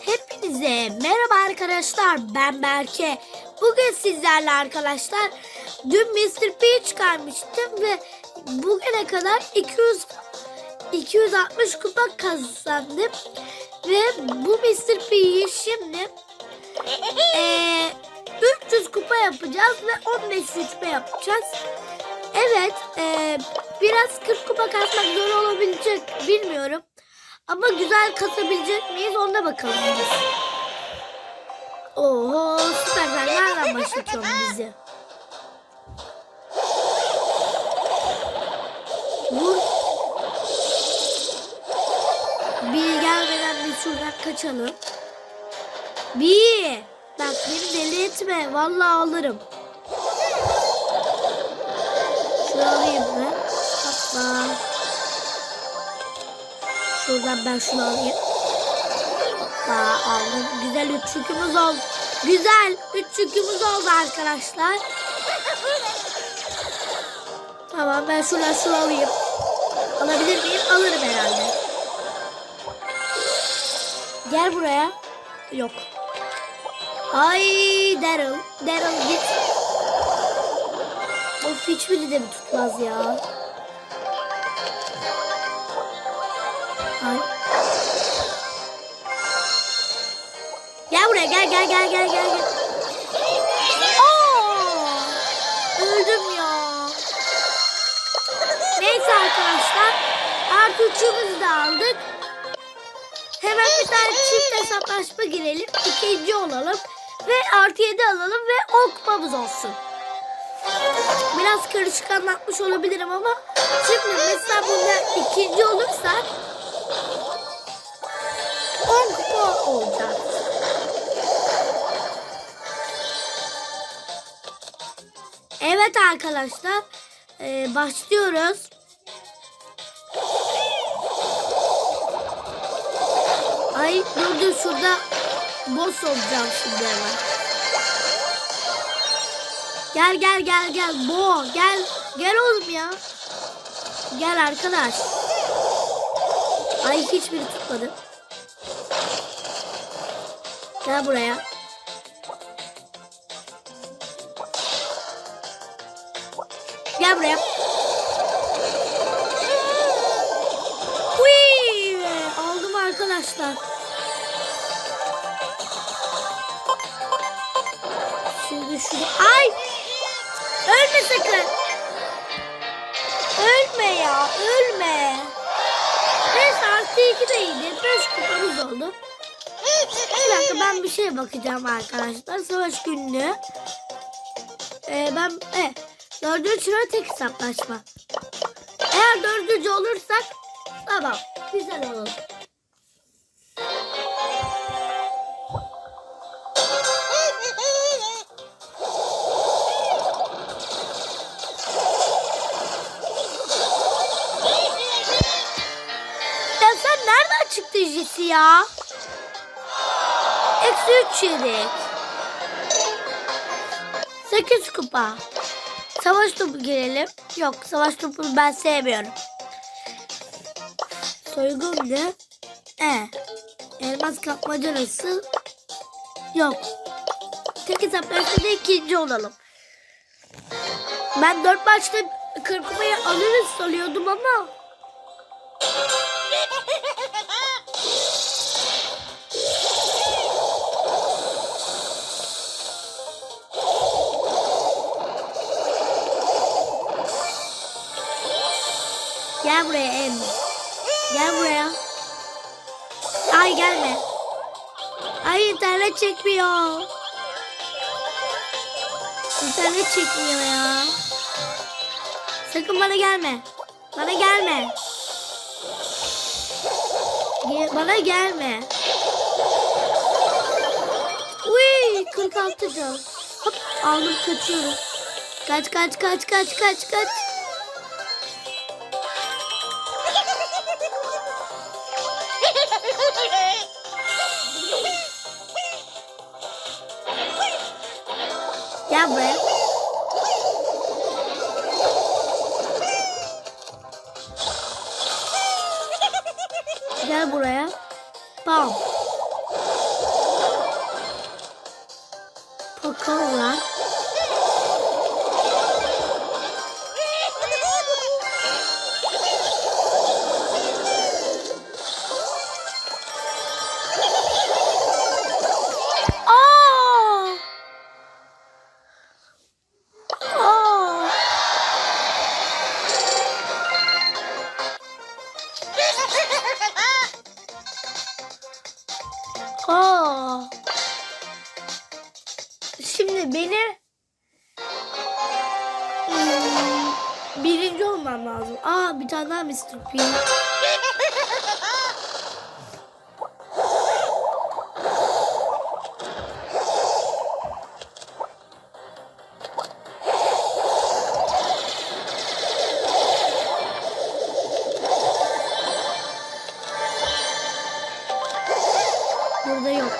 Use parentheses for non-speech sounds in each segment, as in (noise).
Hepinize merhaba arkadaşlar ben Berke. Bugün sizlerle arkadaşlar dün Mr. P çıkarmıştım ve bugüne kadar 200 260 kupa kazandım. Ve bu Mr. P'yi şimdi eee 300 kupa yapacağız ve 15 rütbe yapacağız. Evet eee, biraz 40 kupa kasmak zor olabilecek bilmiyorum. Ama güzel kasabilecek miyiz ona bakalım biz. Oho süper nereden başlatıyorum bizi? Vur. Bir gelmeden bir şuradan kaçalım. Bir. Bak beni deli etme. Vallahi alırım. Şunu alayım mı? Hoppa. Şuradan ben şunu alayım. Hoppa aldım. Güzel üç yükümüz oldu. Güzel üç yükümüz oldu arkadaşlar. Tamam ben şuradan şunu alayım. Alabilir miyim? Alırım herhalde. Gel buraya. Yok. Ay Daryl. Daryl git. Of hiçbiri de mi tutmaz ya? Ay. Gel buraya gel gel gel gel gel. gel. Öldüm ya. Neyse arkadaşlar. Artı üçümüzü de aldık. Hemen bir tane çift hesaplaşma girelim. İkinci olalım. Ve artı yedi alalım ve 10 kupamız olsun. Biraz karışık anlatmış olabilirim ama şimdi mesela bunda ikinci olursak 10 kupa olacak. Evet arkadaşlar ee, başlıyoruz. Ay dur dur şurada boss olacağım şimdi hemen. Gel gel gel gel bo gel gel oğlum ya. Gel arkadaş. Ay hiçbiri tutmadı. Gel buraya. Gel buraya. Hui! Aldım arkadaşlar. Şunu... Ay! Ölme sakın. Ölme ya, ölme. Neyse artı iki de iyiydi. Beş kupamız oldu. Bir dakika ben bir şeye bakacağım arkadaşlar. Savaş günlüğü. Ee, ben e, dördüncü sıra tek hesaplaşma. Eğer dördüncü olursak tamam. Güzel olur. Çıktı Jesse ya? Eksi üç yedik. Sekiz kupa. Savaş topu girelim. Yok savaş topunu ben sevmiyorum. Soygun ne? E. Elmas kapmaca nasıl? Yok. Tek hesaplaşmada ikinci olalım. Ben dört maçta kırk kupayı alırız sanıyordum ama. Ay internet çekmiyor. İnternet çekmiyor ya. Sakın bana gelme. Bana gelme. Ge- bana gelme. Uy 46 can. Hop aldım kaçıyorum. Kaç kaç kaç kaç kaç kaç. Gel buraya. Gel buraya. Bam. Mr. P. Burada yok.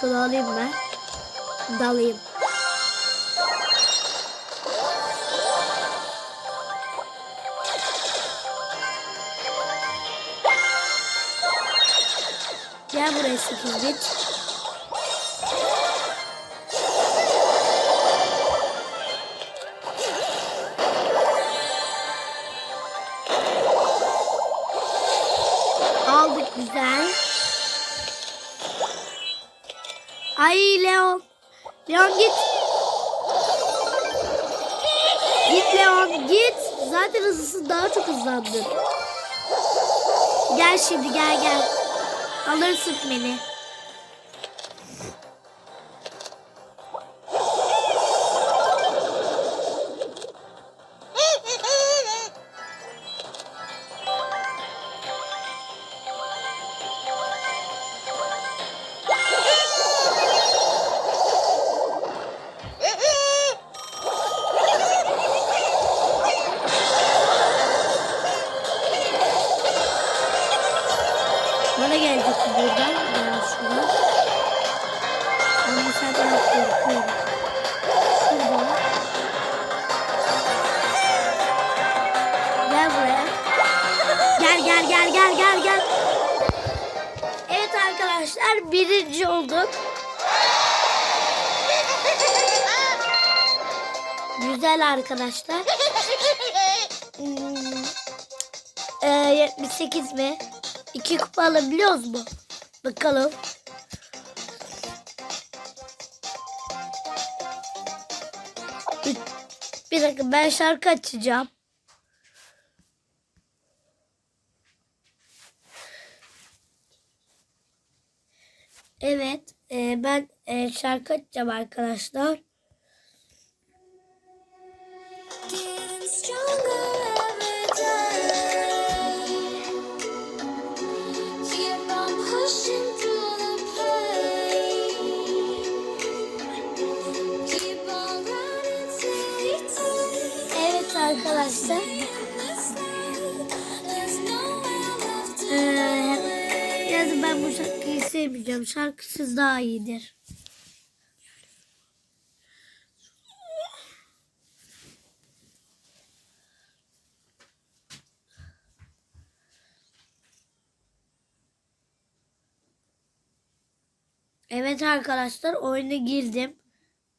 Şunu alayım ben. Dalayım. 8 bit. Aldık güzel. Ay Leon. Leon git. Git Leon git. Zaten hızlısın daha çok hızlandın. Gel şimdi gel gel. Alırsın beni. Birinci olduk. Güzel arkadaşlar. Hmm, e, 78 mi? İki kupa alabiliyoruz mu? Bakalım. Bir dakika ben şarkı açacağım. Running till it's Evet arkadaşlar. Ee, yani ben bu şarkıyı sevmeyeceğim. Şarkısız daha iyidir. Evet arkadaşlar oyuna girdim.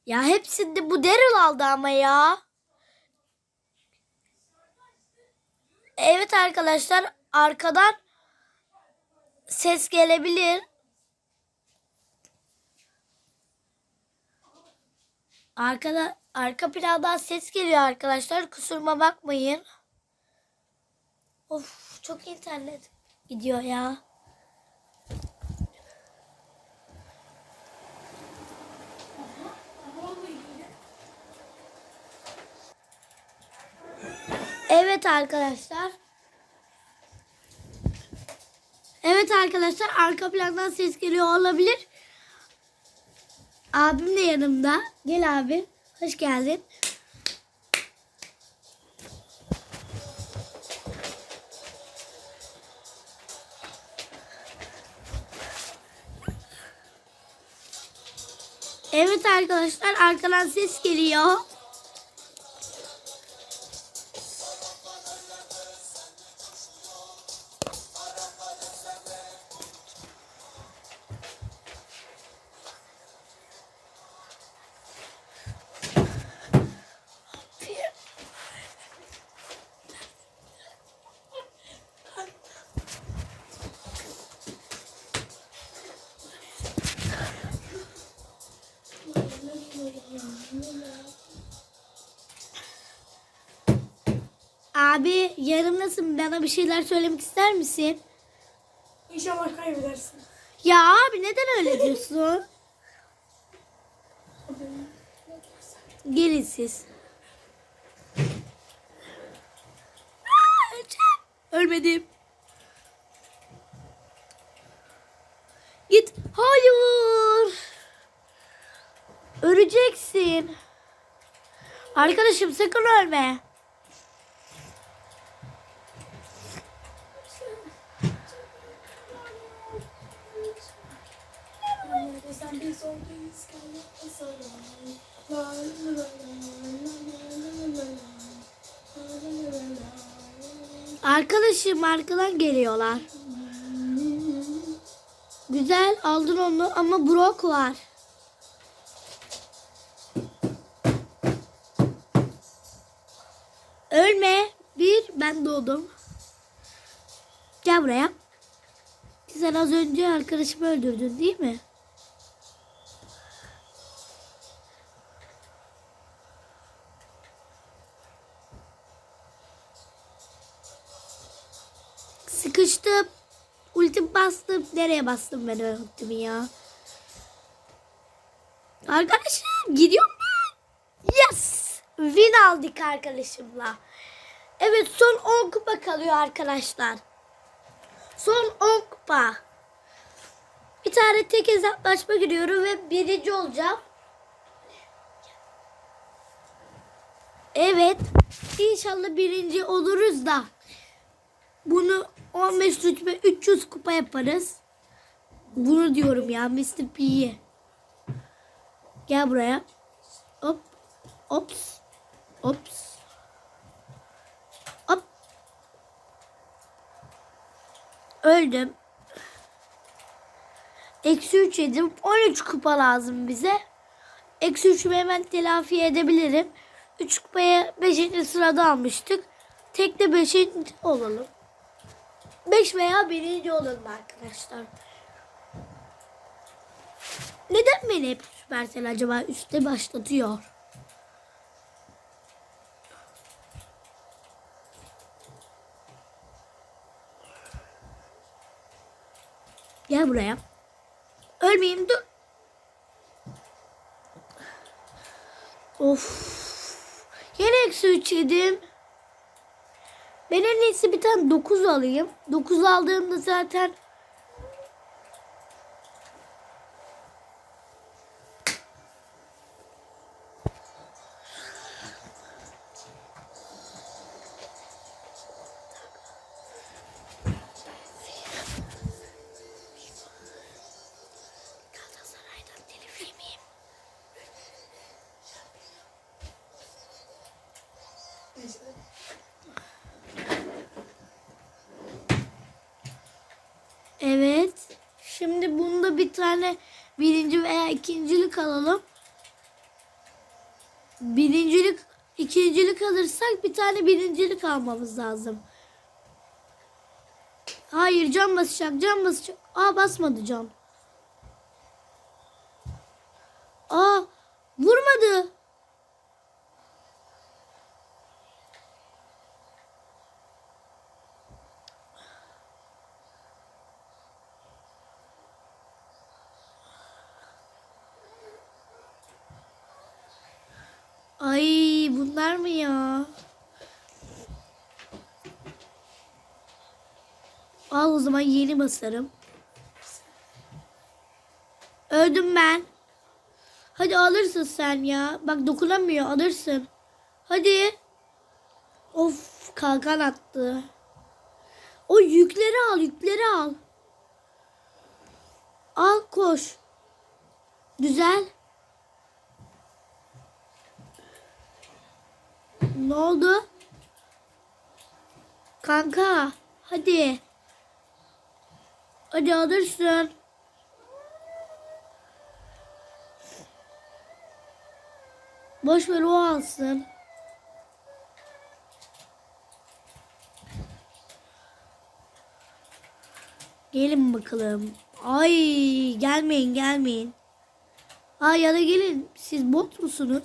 Ya hepsinde bu Daryl aldı ama ya. Evet arkadaşlar arkadan ses gelebilir. Arkada arka plandan ses geliyor arkadaşlar. Kusuruma bakmayın. Of çok internet gidiyor ya. Evet arkadaşlar. Evet arkadaşlar arka plandan ses geliyor olabilir. Abim de yanımda. Gel abi. Hoş geldin. Evet arkadaşlar arkadan ses geliyor. Yarımdasın. Bana bir şeyler söylemek ister misin? İnşallah kaybedersin. Ya abi neden öyle (laughs) diyorsun? Gelin siz. Aa, öleceğim. Ölmedim. Git. Hayır. Öleceksin. Arkadaşım sakın ölme. Sen biz olduyuz kaynaklı sorular. Arkadaşım arkadan geliyorlar. Güzel aldın onu ama brok var. Ölme. Bir ben doğdum. Gel buraya. Sen az önce arkadaşımı öldürdün değil mi? Sıkıştım. Ultim bastım. Nereye bastım ben ultimi ya? Arkadaşım gidiyorum ben. Yes. Win aldık arkadaşımla. Evet son 10 kupa kalıyor arkadaşlar. Son 10 kupa. Bir tane tek hesaplaşma giriyorum ve birinci olacağım. Evet. İnşallah birinci oluruz da. Bunu 15 rütbe 300 kupa yaparız. Bunu diyorum ya Mr. P'yi. Gel buraya. Hop. Ops. Ops. Hop. Öldüm. Eksi 3 yedim. 13 kupa lazım bize. Eksi 3'ümü hemen telafi edebilirim. 3 kupaya 5. sırada almıştık. Tek de 5. olalım. 5 veya 1. olalım arkadaşlar. Neden beni hep Supercell acaba üstte başlatıyor? Gel buraya. Ölmeyeyim dur. Of. Yine eksi 3 yedim. Ben en iyisi bir tane 9 alayım. 9 aldığımda zaten Evet. Şimdi bunda bir tane birinci veya ikincilik alalım. Birincilik, ikincilik alırsak bir tane birincilik almamız lazım. Hayır cam basacak, cam basacak. Aa basmadı cam. Aa vurmadı. Ay bunlar mı ya? Al o zaman yeni basarım. Öldüm ben. Hadi alırsın sen ya. Bak dokunamıyor alırsın. Hadi. Of kalkan attı. O yükleri al yükleri al. Al koş. Güzel. Ne oldu? Kanka hadi. Hadi alırsın. Boş ver o alsın. Gelin bakalım. Ay gelmeyin gelmeyin. Aa ya da gelin. Siz bot musunuz?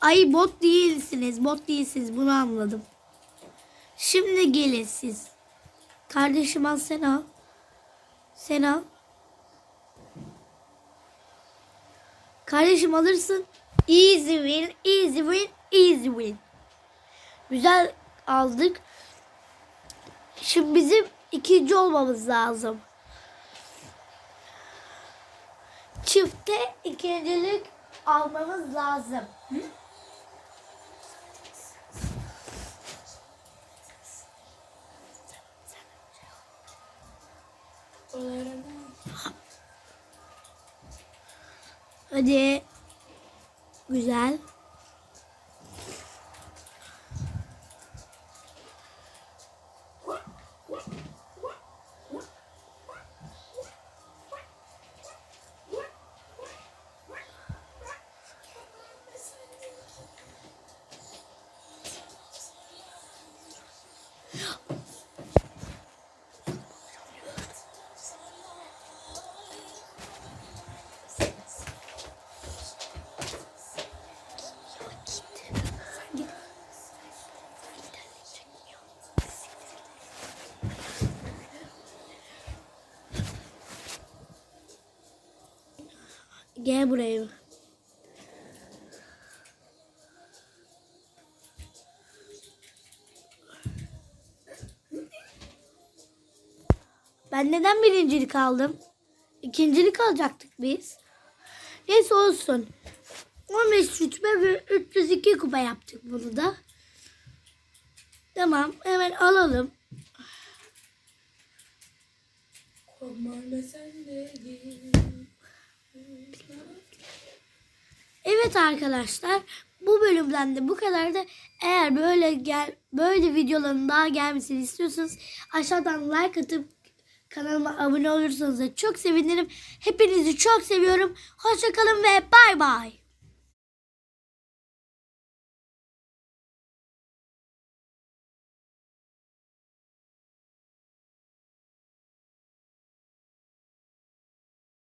Ay bot değilsiniz. Bot değilsiniz. Bunu anladım. Şimdi gelin siz. Kardeşim al sen al. Sen al. Kardeşim alırsın. Easy win, easy win, easy win. Güzel aldık. Şimdi bizim ikinci olmamız lazım. Çifte ikincilik almamız lazım. Olaylarına. Hadi. Güzel. Gel buraya. Ben neden birincilik aldım? İkincilik alacaktık biz. Neyse olsun. 15 rütbe ve 302 kupa yaptık bunu da. Tamam hemen alalım. Korkma sen de. Evet arkadaşlar bu bölümden de bu kadar da eğer böyle gel böyle videoların daha gelmesini istiyorsanız aşağıdan like atıp kanalıma abone olursanız da çok sevinirim. Hepinizi çok seviyorum. Hoşçakalın ve bay bay.